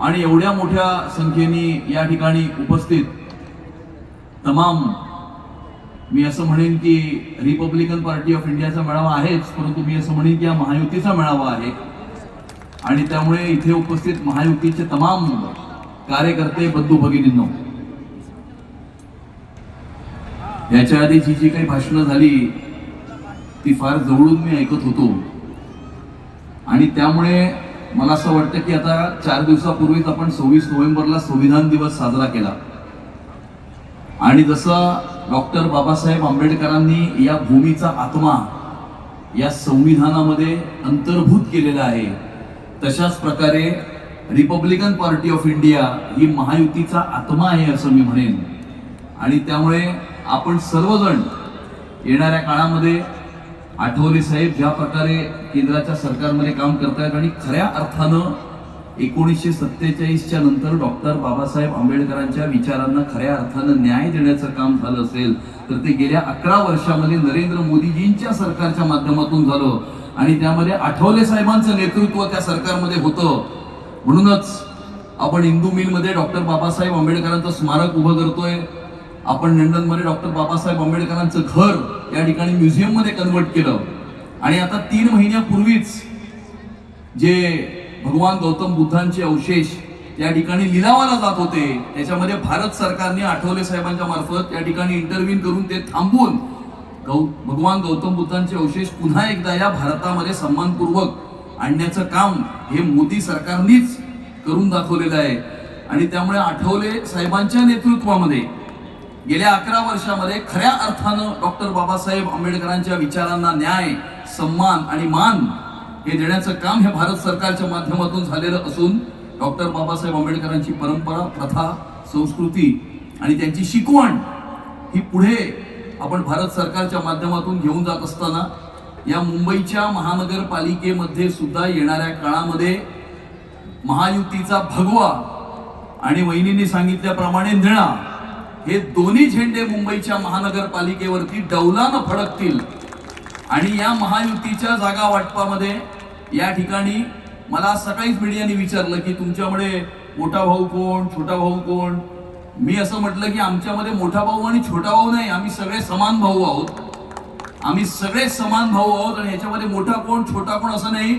आणि एवढ्या मोठ्या संख्येने या ठिकाणी उपस्थित तमाम मी असं म्हणेन की रिपब्लिकन पार्टी ऑफ इंडियाचा मेळावा आहेच परंतु मी असं म्हणेन की हा महायुतीचा मेळावा आहे. आणि त्यामुळे इथे उपस्थित महायुतीचे तमाम कार्यकर्ते बंधू भगिनींनो याच्या आधी जी जी काही भाषणं झाली ती फार जवळून मी ऐकत होतो. आणि त्यामुळे मला असं वाटतं की आता चार दिवसापूर्वीच आपण सव्वीस नोव्हेंबरला संविधान दिवस साजरा केला. आणि जसं डॉक्टर बाबासाहेब आंबेडकरांनी या भूमीचा आत्मा या संविधानामध्ये अंतर्भूत केलेला आहे तशाच प्रकारे रिपब्लिकन पार्टी ऑफ इंडिया ही महायुतीचा आत्मा आहे असं मी म्हणेन. आणि त्यामुळे आपण सर्वजण येणाऱ्या काळामध्ये आठवले साहेब ज्या प्रकारे केंद्राच्या सरकारमध्ये काम करतायत आणि खऱ्या अर्थानं एकोणीसशे सत्तेचाळीसच्या नंतर डॉक्टर बाबासाहेब आंबेडकरांच्या विचारांना खऱ्या अर्थानं न्याय देण्याचं काम झालं असेल तर ते गेल्या अकरा वर्षामध्ये नरेंद्र मोदीजींच्या सरकारच्या माध्यमातून झालं आणि त्यामध्ये आठवले साहेबांचं नेतृत्व त्या सरकारमध्ये होतं. म्हणूनच आपण इंदू मिलमध्ये डॉक्टर बाबासाहेब आंबेडकरांचं स्मारक उभं करतोय. आपण लंडनमध्ये डॉक्टर बाबासाहेब आंबेडकरांचं घर या ठिकाणी म्युझियममध्ये कन्वर्ट केलं. आणि आता तीन महिन्यापूर्वीच जे भगवान गौतम बुद्धांचे अवशेष त्या ठिकाणी लिलावाला जात होते त्याच्यामध्ये भारत सरकारने आठवले साहेबांच्या मार्फत त्या ठिकाणी इंटरव्ह्यू करून ते थांबवून गौ भगवान गौतम बुद्धांचे अवशेष पुन्हा एकदा या भारतामध्ये सन्मानपूर्वक आणण्याचं काम हे मोदी सरकारनेच करून दाखवलेलं आहे. आणि त्यामुळे आठवले साहेबांच्या नेतृत्वामध्ये गेल्या अकरा वर्षामध्ये खऱ्या अर्थानं डॉक्टर बाबासाहेब आंबेडकरांच्या विचारांना न्याय सन्मान आणि मान हे देण्याचं काम हे भारत सरकारच्या माध्यमातून झालेलं असून डॉक्टर बाबासाहेब आंबेडकरांची परंपरा प्रथा संस्कृती आणि त्यांची शिकवण ही पुढे आपण भारत सरकारच्या माध्यमातून घेऊन जात असताना या मुंबईच्या महानगरपालिकेमध्ये सुद्धा येणाऱ्या काळामध्ये महायुतीचा भगवा आणि वहिनींनी सांगितल्याप्रमाणे निळा हे दोन्ही झेंडे मुंबईच्या महानगरपालिकेवरती डौलानं फडकतील. आणि या महायुतीच्या जागा वाटपामध्ये या ठिकाणी मला सकाळीच मीडियाने विचारलं की तुमच्यामुळे मोठा भाऊ कोण छोटा भाऊ कोण? मी असं म्हटलं की आमच्यामध्ये मोठा भाऊ आणि छोटा भाऊ नाही आम्ही सगळे समान भाऊ आहोत. आम्ही सगळे समान भाऊ आहोत आणि याच्यामध्ये मोठा कोण छोटा कोण असं नाही.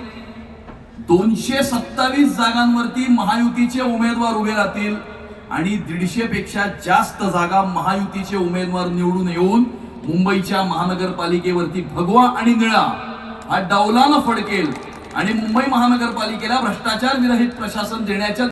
दोनशे सत्तावीस जागांवरती महायुतीचे उमेदवार उभे राहतील. आणि दीडशे पेक्षा जास्त जागा महायुतीचे उमेदवार निवडून येऊन मुंबईच्या महानगरपालिकेवरती भगवा आणि निळा हा डावलानं फडकेल. आणि मुंबई महानगरपालिकेला भ्रष्टाचार विरहित प्रशासन देण्याच्या